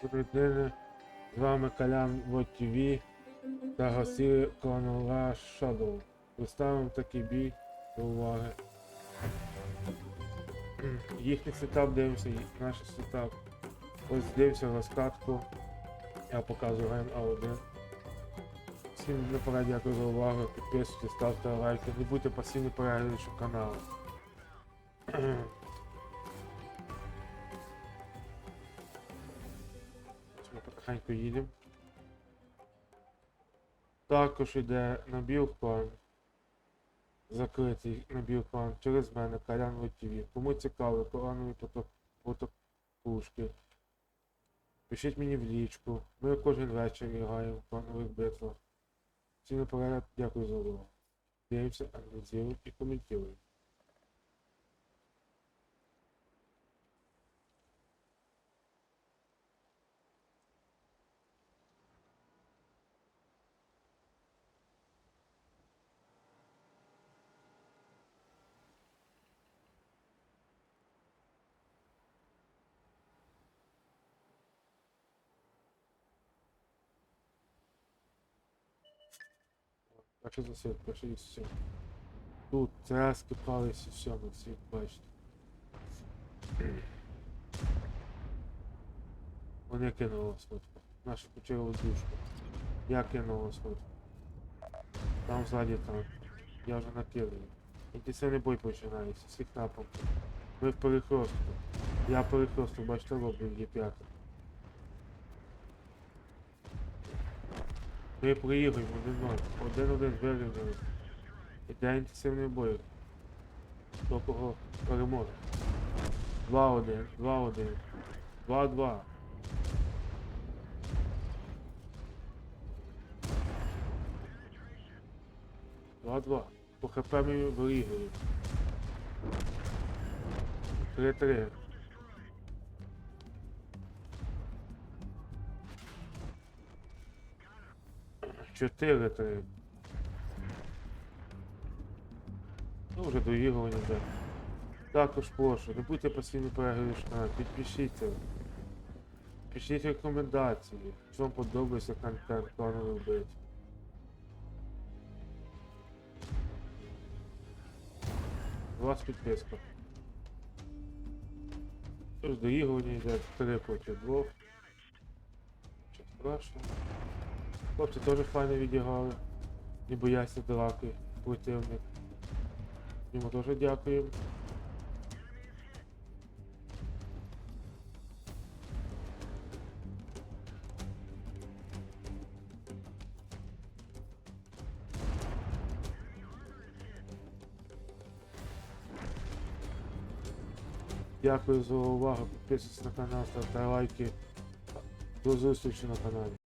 Справедливе. З вами Колян ВОТВ та гасі Кланова Shadow. Виставимо такий бій до уваги. Їхній сетап дивимося, наш сетап. Ось дивимося розкатку. Я показую ген А1. Всім наперед дякую за увагу. Підписуйтесь, ставте лайки. Не будьте пасивні переглядачем каналу. Ось потихеньку їдемо. Також йде набір план. Закритий набір план через мене, Колян ВТВ. Кому цікаво, планові потокушки. Пишіть мені в лічку. Ми кожен вечір граємо в планових битвах. Всім наперед дякую за увагу. Дивимося, аналізуємо і коментуємо. Перший засвіт, перший і все. Тут цески пались і все, на світ бачите. Вони кинули сходку. Наша почала душку. Я кинула сходку. Там ззаді танк. Я вже накидаю. Інтенсивний бой починається, всіх напрямків. Ми в перехростку. Я перехростку, бачите, роблю є п'ятий. Ми один ноль. Один-один вирівняли. Іде інтенсивний бой. До кого переможе. 2-1, 2-1, 2-2. Два-два. По ХП ми вирігуємо. Три-три. Чотири-три. Ну, вже доігрування йде. Також прошу, не будьте постійно переглядачами, підпишіться. Пишіть рекомендації, що вам подобається контент плановий бит. У вас підписка. Тож доігрування йде 3 проти 2. Що страшно. Хлопці теж файно відіграли. Не бояться драки, противник. Йому теж дякуємо. Дякую за увагу. Підписуйтесь на канал, ставте лайки. До зустрічі на каналі.